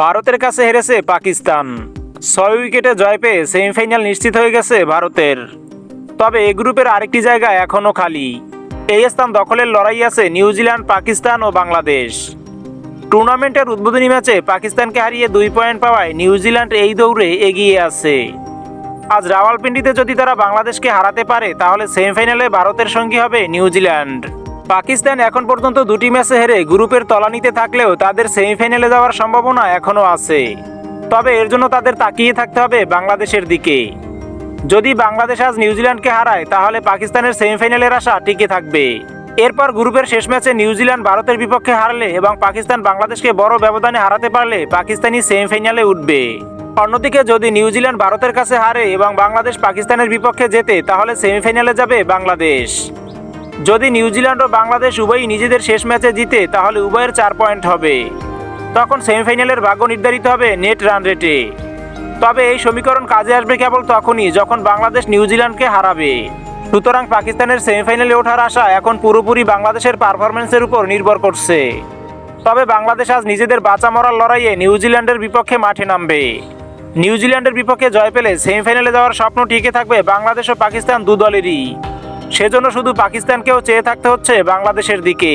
ভারতের কাছে হেরেছে পাকিস্তান। ছয় উইকেটে জয় পেয়ে সেমিফাইনাল নিশ্চিত হয়ে গেছে ভারতের। তবে এ গ্রুপের আরেকটি জায়গা এখনও খালি। এই স্থান দখলের লড়াই আছে নিউজিল্যান্ড, পাকিস্তান ও বাংলাদেশ। টুর্নামেন্টের উদ্বোধনী ম্যাচে পাকিস্তানকে হারিয়ে দুই পয়েন্ট পাওয়ায় নিউজিল্যান্ড এই দৌড়ে এগিয়ে আছে। আজ রাওয়ালপিন্ডিতে যদি তারা বাংলাদেশকে হারাতে পারে, তাহলে সেমিফাইনালে ভারতের সঙ্গী হবে নিউজিল্যান্ড। পাকিস্তান এখন পর্যন্ত দুটি ম্যাচে হেরে গ্রুপের তলানিতে থাকলেও তাদের সেমিফাইনালে যাওয়ার সম্ভাবনা এখনও আছে। তবে এর জন্য তাদের তাকিয়ে থাকতে হবে বাংলাদেশের দিকে। যদি বাংলাদেশ আজ নিউজিল্যান্ডকে হারায়, তাহলে পাকিস্তানের সেমিফাইনালের আশা টিকে থাকবে। এরপর গ্রুপের শেষ ম্যাচে নিউজিল্যান্ড ভারতের বিপক্ষে হারলে এবং পাকিস্তান বাংলাদেশকে বড় ব্যবধানে হারাতে পারলে পাকিস্তানি সেমিফাইনালে উঠবে। অন্যদিকে যদি নিউজিল্যান্ড ভারতের কাছে হারে এবং বাংলাদেশ পাকিস্তানের বিপক্ষে জেতে, তাহলে সেমিফাইনালে যাবে বাংলাদেশ। যদি নিউজিল্যান্ড ও বাংলাদেশ উভয়ই নিজেদের শেষ ম্যাচে জিতে, তাহলে উভয়ের চার পয়েন্ট হবে। তখন সেমিফাইনালের ভাগ্য নির্ধারিত হবে নেট রান রেটে। তবে এই সমীকরণ কাজে আসবে কেবল তখনই যখন বাংলাদেশ নিউজিল্যান্ডকে হারাবে। সুতরাং পাকিস্তানের সেমিফাইনালে ওঠার আশা এখন পুরোপুরি বাংলাদেশের পারফরমেন্সের উপর নির্ভর করছে। তবে বাংলাদেশ আজ নিজেদের বাঁচা মরার লড়াইয়ে নিউজিল্যান্ডের বিপক্ষে মাঠে নামবে। নিউজিল্যান্ডের বিপক্ষে জয় পেলে সেমিফাইনালে যাওয়ার স্বপ্ন টিকে থাকবে বাংলাদেশ ও পাকিস্তান দু দলেরই সেজন্য শুধু পাকিস্তানকেও চেয়ে থাকতে হচ্ছে বাংলাদেশের দিকে।